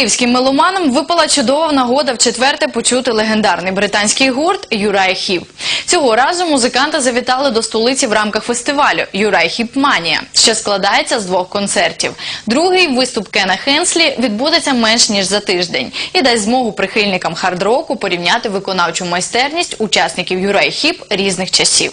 Київським меломанам випала чудова нагода вчетверте почути легендарний британський гурт Юрай Хіп. Цього разу музиканти завітали до столиці в рамках фестивалю Юрай Хіп Манія, що складається з двох концертів. Другий виступ Кена Хенслі відбудеться менш ніж за тиждень і дасть змогу прихильникам хард-року порівняти виконавчу майстерність учасників Юрай Хіп різних часів.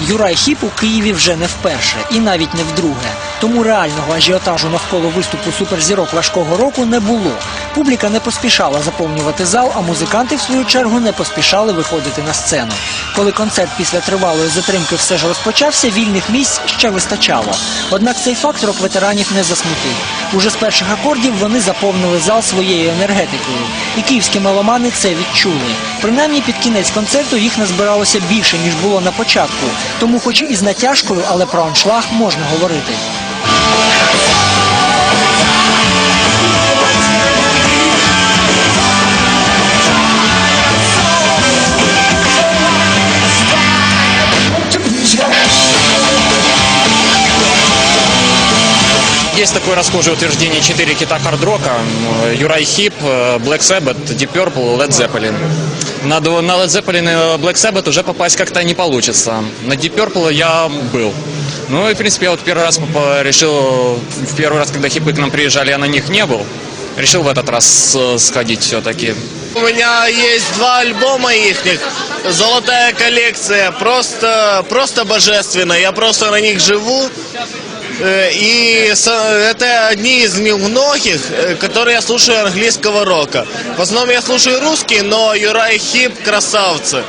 Юрай Хіп у Києві вже не вперше і навіть не вдруге. Тому реального ажіотажу навколо виступу суперзірок важкого року не було. Публіка не поспішала заповнювати зал, а музиканти, в свою чергу, не поспішали виходити на сцену. Коли концерт після тривалої затримки все ж розпочався, вільних місць ще вистачало. Однак цей факт рок-ветеранів не засмутив. Уже з перших акордів вони заповнили зал своєю енергетикою. І київські меломани це відчули. Принаймні під кінець концерту їх назбиралося більше, ніж було на початку. Тому, хоч і з натяжкою, але про аншлаг можна говорити. Есть такое расхожее утверждение четыре кита хард-рока. Юрай Хип, э, Black Sabbath, Deep Purple, Led Zeppelin. На, на Led Zeppelin и Black Sabbath уже попасть как-то не получится. На Deep Purple я был. Ну и, в принципе, я вот первый раз решил, в первый раз, когда хипы к нам приезжали, я на них не был. Решил в этот раз э, сходить все-таки. У меня есть два альбома ихних, золотая коллекция, просто, просто божественно. Я просто на них живу. Э, И с- это одни из немногих, э, которые я слушаю английского рока. В основном я слушаю русский, но Юрай Хип красавцы.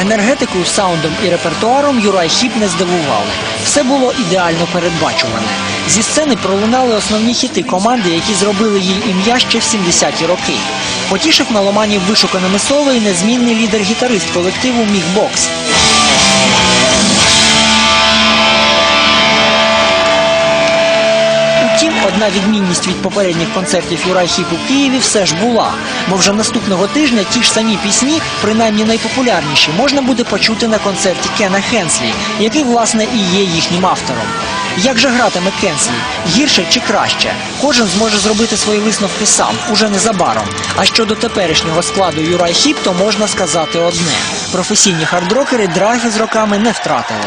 Енергетикою, саундом і репертуаром Юрай Хіп не здивували. Все було ідеально передбачуване. Зі сцени пролунали основні хіти команди, які зробили їй ім'я ще в 70-ті роки. Потішив меломанів вишуканими соло і незмінний лідер-гітарист колективу Міг Бокс. Утім, одна відмінність від попередніх концертів Юрай у Києві все ж була. Бо вже наступного тижня ті ж самі пісні, принаймні найпопулярніші, можна буде почути на концерті Кена Хенслі, який, власне, і є їхнім автором. Як же гратиме Кенслі? Гірше чи краще? Кожен зможе зробити свої висновки сам, уже незабаром. А щодо теперішнього складу Юрай Хіп, то можна сказати одне: професійні хардрокери драйви з роками не втратили.